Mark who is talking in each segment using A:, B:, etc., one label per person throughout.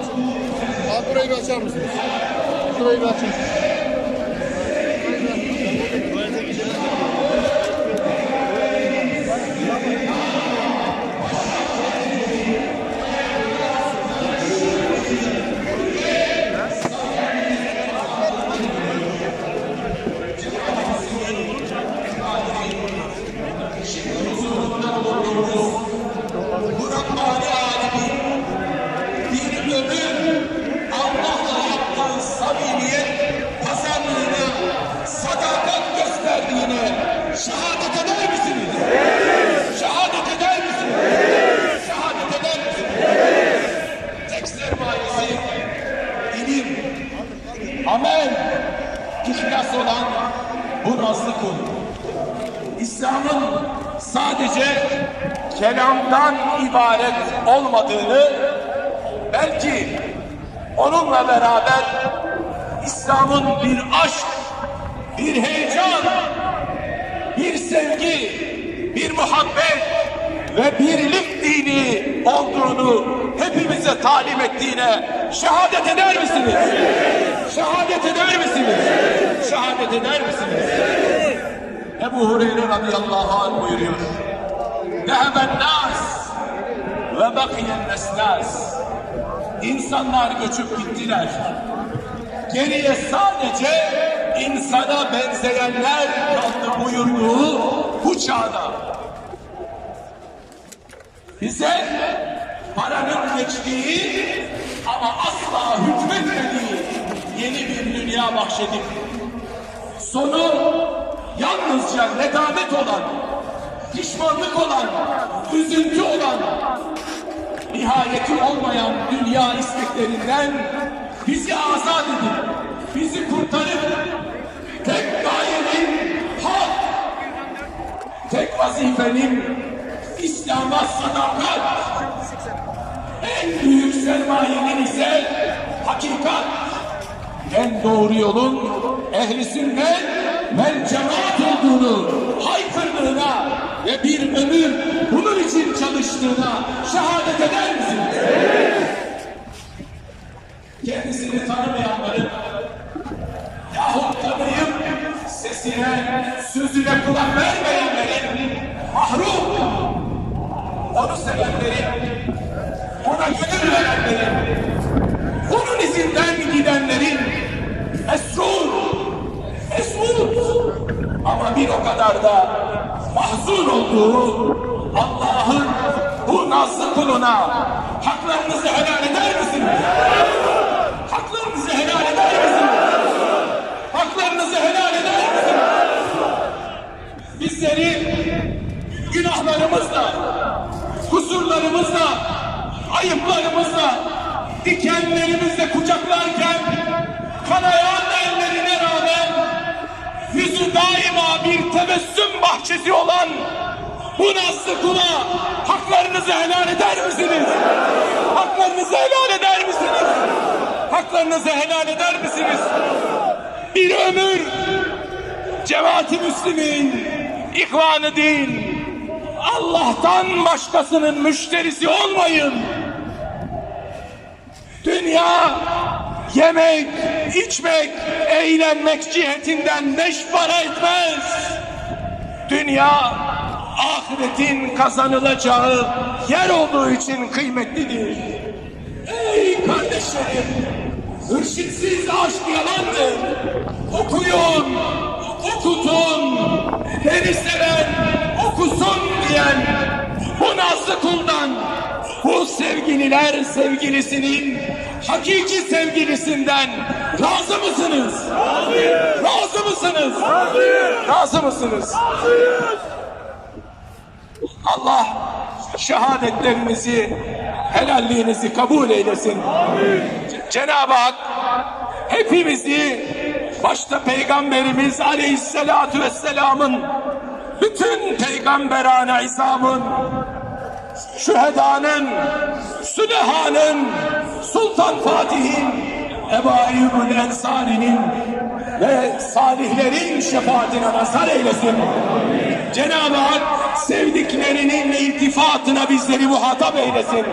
A: Abi burayı bir açar mısınız? Şurayı bir açın.
B: Rabbani alimin bir ömür Allah'la yaptığı samimiyet pazarlığına sadakat gösterdiğine şehadet eder misiniz? Şehadet eder misiniz? Şehadet eder misiniz? Tek sermayesi ilim, amel, ihlas olan bu nazlı kul. İslam'ın sadece kelamdan ibaret olmadığını belki onunla beraber İslam'ın bir aşk, bir heyecan, bir sevgi, bir muhabbet ve birlik dini olduğunu hepimize talim ettiğine şehadet eder misiniz? Şehadet eder misiniz? Şehadet eder misiniz? Ebu Hureyre radıyallahu anh buyuruyor. Deheben nas ve bakiyen nesnas. İnsanlar göçüp gittiler. Geriye sadece insana benzeyenler kaldı buyurduğu bu çağda. Bize paranın geçtiği ama asla hükmetmediği yeni bir dünya bahşedip sonu yalnızca nedamet olan, pişmanlık olan, üzüntü olan, nihayeti olmayan dünya isteklerinden bizi azat edip, bizi kurtarıp, tek gayenin hak, tek vazifenin İslam'a sadakat, en büyük sermayenin ise hakikat, en doğru yolun ehli sünnet cemaat olduğunu haykırdığına ve bir ömür bunun için çalıştığına şehadet eder misiniz? Bir o kadar da mahzun olduğu Allah'ın bu nazlı kuluna haklarınızı helal eder misiniz? Haklarınızı helal eder misiniz? Haklarınızı helal eder misiniz? Bizleri günahlarımızla, kusurlarımızla, ayıplarımızla, dikenlerimizle kucaklarken kanayan daima bir tebessüm bahçesi olan bu nazlı kula haklarınızı helal eder misiniz? Haklarınızı helal eder misiniz? Haklarınızı helal eder misiniz? Bir ömür cemaati Müslümin, ihvanı değil, Allah'tan başkasının müşterisi olmayın. Dünya yemek, içmek, eğlenmek cihetinden beş para etmez. Dünya ahiretin kazanılacağı yer olduğu için kıymetlidir. Ey kardeşlerim, hırşitsiz aşk yalandır. Okuyun, okutun, beni seven okusun diyen bu nazlı kuldan, bu sevgililer sevgilisinin hakiki sevgilisinden razı mısınız? Razı mısınız? Razı mısınız? Allah şehadetlerinizi, helalliğinizi kabul eylesin. C- Cenab-ı Hak hepimizi başta Peygamberimiz Aleyhisselatü Vesselam'ın bütün peygamberane izamın şühedanın, sülehanın, Sultan Fatih'in, Ebu Eyyub'un Ensari'nin ve salihlerin şefaatine nazar eylesin. Cenab-ı Hak sevdiklerinin iltifatına bizleri muhatap eylesin.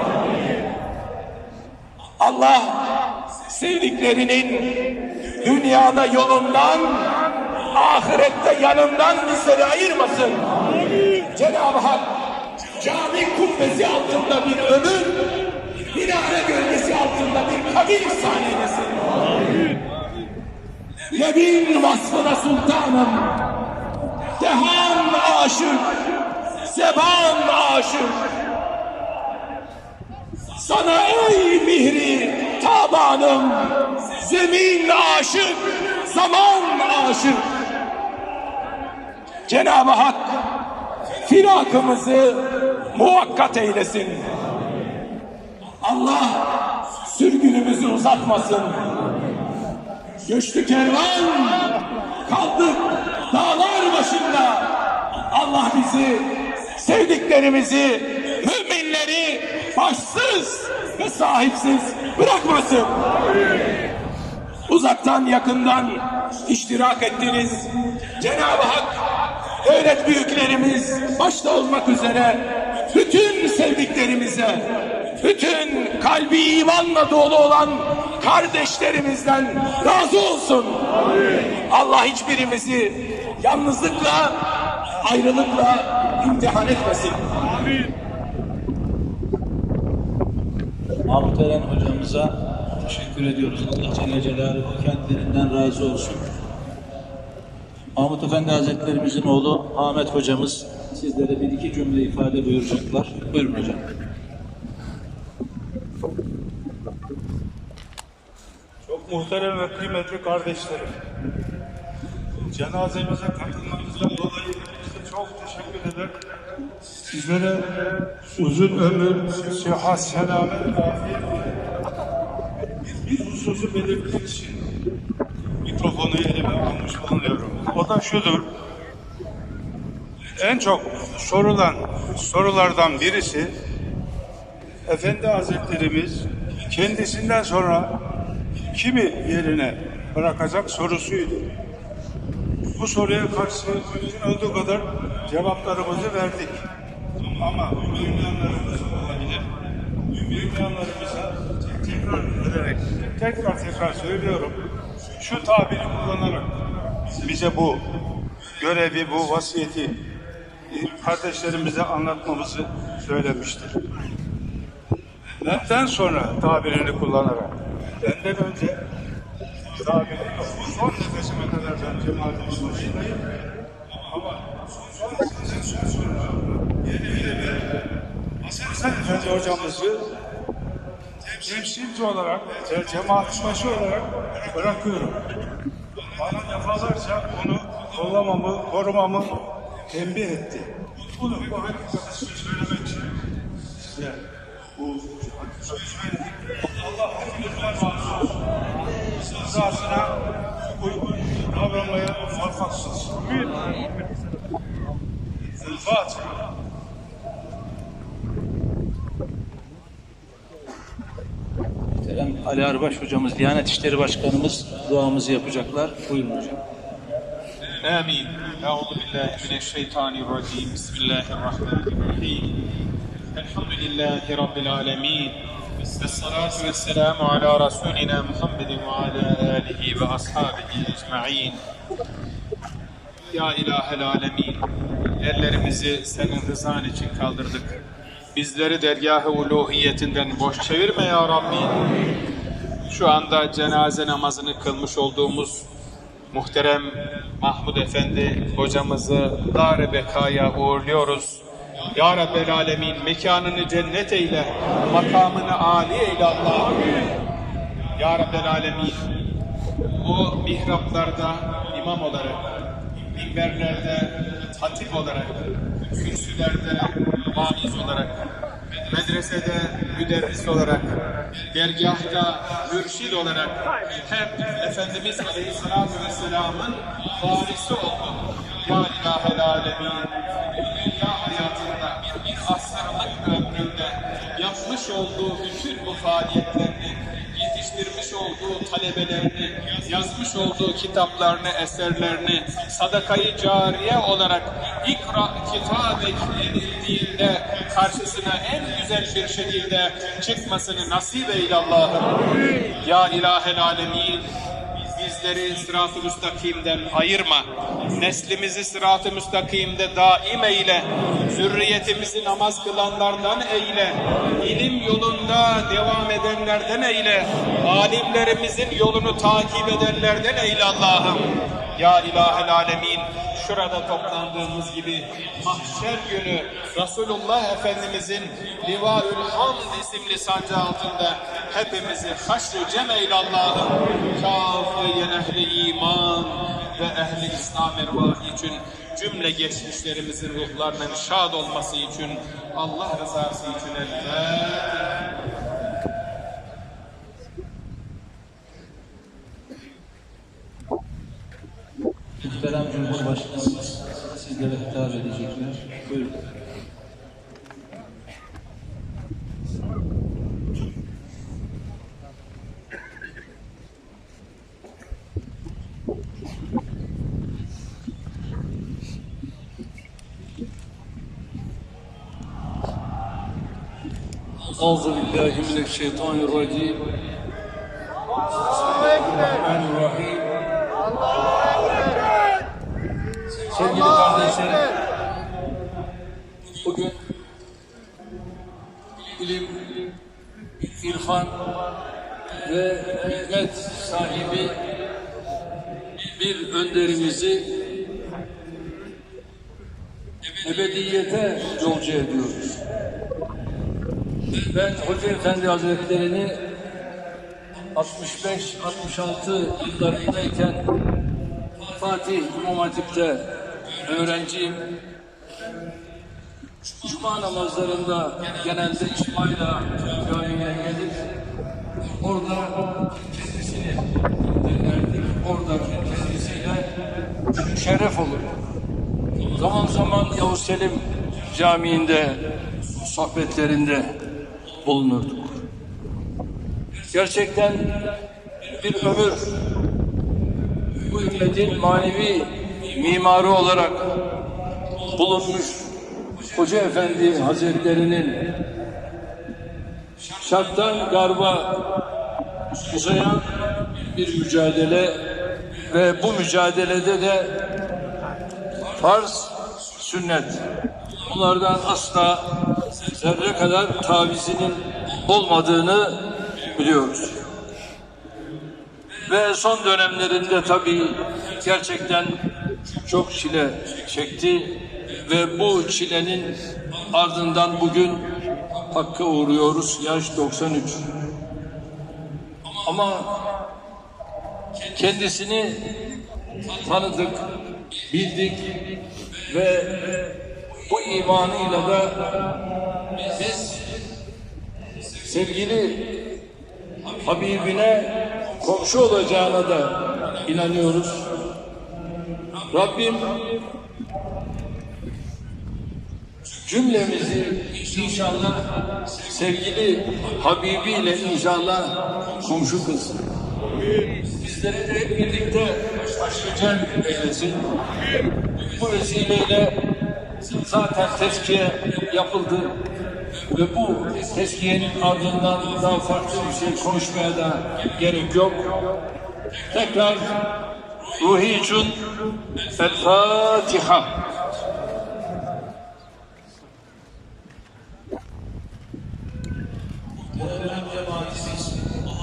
B: Allah sevdiklerinin dünyada yolundan, ahirette yanından bizleri ayırmasın. Cenab-ı Hak cami kubbesi altında bir ömür, minare gölgesi altında bir kabir eylesin. Nebin vasfına sultanım, dehan aşık, zeban aşık. Sana ey mihri tabanım, zemin aşık, zaman aşık. Cenab-ı Hak firakımızı muvakkat eylesin. Allah sürgünümüzü uzatmasın. Göçtü kervan, kaldık dağlar başında. Allah bizi, sevdiklerimizi, müminleri başsız ve sahipsiz bırakmasın. Uzaktan yakından iştirak ettiniz. Cenab-ı Hak devlet büyüklerimiz başta olmak üzere bütün sevdiklerimize, bütün kalbi imanla dolu olan kardeşlerimizden razı olsun. Allah hiçbirimizi yalnızlıkla, ayrılıkla imtihan etmesin.
C: Mahmut Eren hocamıza teşekkür ediyoruz. Allah Celle Celaluhu kendilerinden razı olsun. Mahmut Efendi Hazretlerimizin oğlu Ahmet hocamız sizlere bir iki cümle ifade buyuracaklar. Buyurun hocam.
D: Çok muhterem ve kıymetli kardeşlerim. Cenazemize katılmanızdan dolayı size çok teşekkür ederim. Sizlere uzun ömür, sıhhat, selamet, afiyet bir hususu belirtmek için mikrofonu elime almış bulunuyorum. O da şudur. En çok sorulan sorulardan birisi Efendi Hazretlerimiz kendisinden sonra kimi yerine bırakacak sorusuydu. Bu soruya karşı mümkün olduğu kadar cevaplarımızı verdik. Ama duymayanlarımız olabilir. Duymayanlarımıza tekrar ederek, tekrar tekrar söylüyorum. Şu tabiri kullanarak bize bu görevi, bu vasiyeti kardeşlerimize anlatmamızı söylemiştir. Benden sonra tabirini kullanarak, benden önce tabiri yok. Son nefesime kadar ben cemaatin başındayım. Ama son nefesimden sonra yeni yeni Hasan Efendi hocamızı temsilci olarak cemaat başı olarak bırakıyorum. Bana defalarca onu kollamamı, korumamı tembih etti. Bunu bu hakikati söylemek için size bu söz verdik. Allah hepinizden razı olsun. Rızasına uygun davranmaya muvaffak kılsın. El Fatiha.
C: Ali Arbaş hocamız, Diyanet İşleri Başkanımız duamızı yapacaklar. Buyurun hocam.
E: آمين أعوذ بالله من الشيطان الرجيم بسم الله الرحمن الرحيم الحمد لله رب العالمين والصلاة والسلام على رسولنا محمد وعلى آله وأصحابه أجمعين Ya İlahel Alemin, ellerimizi senin rızan için kaldırdık. Bizleri dergâh-ı uluhiyetinden boş çevirme ya Rabbi. Şu anda cenaze namazını kılmış olduğumuz muhterem Mahmud Efendi hocamızı dar bekaya uğurluyoruz. Ya Rabbel Alemin mekanını cennet eyle, makamını âli eyle Allah'ım. Ya Rabbel Alemin o mihraplarda imam olarak, minberlerde hatip olarak, kürsülerde vaiz olarak, medresede müderris olarak, dergahta mürşid olarak hep Efendimiz Aleyhisselatü Vesselam'ın varisi oldu. Ya İlahel Alemin, dünya hayatında bir, asırlık ömründe yapmış olduğu bütün bu faaliyetlerini, yetiştirmiş olduğu talebelerini, yazmış olduğu kitaplarını, eserlerini sadakayı cariye olarak ikra kitabek edildiğinde karşısına en güzel bir şekilde çıkmasını nasip eyle Allah'ım. Ya ilahel alemin bizleri sırat-ı müstakimden ayırma. Neslimizi sırat-ı müstakimde daim eyle. Zürriyetimizi namaz kılanlardan eyle. İlim yolunda devam edenlerden eyle. Alimlerimizin yolunu takip edenlerden eyle Allah'ım. Ya ilahel alemin şurada toplandığımız gibi mahşer günü Resulullah Efendimizin Livaül Hamd isimli sancı altında hepimizi haşr-ı cem eyle Allah'ım. Kafiyen ehli iman ve ehli İslam ervahı için cümle geçmişlerimizin ruhlarının şad olması için Allah rızası için el Fatiha.
F: Muhterem Cumhurbaşkanımız sizlere hitap edecekler. Buyurun.
B: أعوذ بالله من الشيطان الرجيم بسم الله الرحمن الرحيم Sevgili kardeşlerim, ilim, irfan ve hikmet sahibi bir önderimizi ebediyete yolcu ediyoruz. Ben Hoca Efendi Hazretleri'ni 65-66 yıllarındayken Fatih İmam Hatip'te öğrenciyim. Cuma namazlarında genelde İsmaila Camii'ne gelir. Orada kendisini dinlerdik. Orada kendisiyle şeref olur. Zaman zaman Yavuz Selim Camii'nde sohbetlerinde bulunurduk. Gerçekten bir ömür bu ümmetin manevi mimarı olarak bulunmuş Hoca Efendi Hazretleri'nin şarttan garba uzayan bir mücadele ve bu mücadelede de farz, sünnet bunlardan asla zerre kadar tavizinin olmadığını biliyoruz. Ve son dönemlerinde tabii gerçekten çok çile çekti ve bu çilenin ardından bugün hakka uğruyoruz. Yaş 93. Ama kendisini tanıdık, bildik ve bu imanıyla da biz sevgili Habibine komşu olacağına da inanıyoruz. Rabbim cümlemizi inşallah sevgili Habibi ile inşallah komşu kılsın. Bizleri de hep birlikte başlayacak eylesin. Bu vesileyle zaten tezkiye yapıldı ve bu tezkiyenin ardından daha farklı bir şey konuşmaya da gerek yok. Tekrar ruhi için El Fatiha.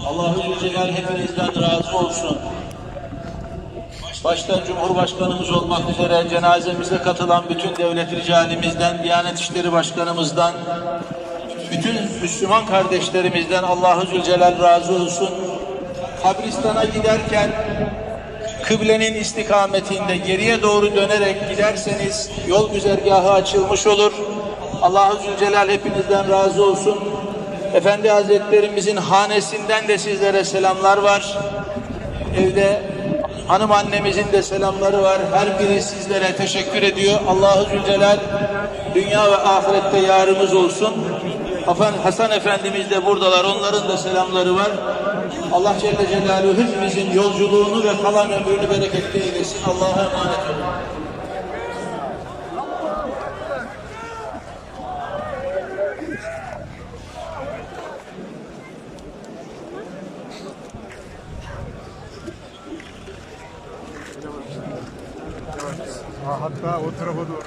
G: Allahu Celal hepinizden razı olsun. Başta Cumhurbaşkanımız olmak üzere cenazemize katılan bütün devlet ricalimizden, Diyanet İşleri Başkanımızdan, bütün Müslüman kardeşlerimizden Allahu Zülcelal razı olsun. Kabristana giderken kıblenin istikametinde geriye doğru dönerek giderseniz yol güzergahı açılmış olur. Allahu Zülcelal hepinizden razı olsun. Efendi Hazretlerimizin hanesinden de sizlere selamlar var. Evde hanım annemizin de selamları var. Her biri sizlere teşekkür ediyor. Allahu Zülcelal dünya ve ahirette yarımız olsun. Hasan, Efendimiz de buradalar. Onların da selamları var. Allah Celle Celaluhu hepimizin yolculuğunu ve kalan ömrünü bereketli eylesin. Allah'a emanet olun.
D: Hatta o tarafa doğru.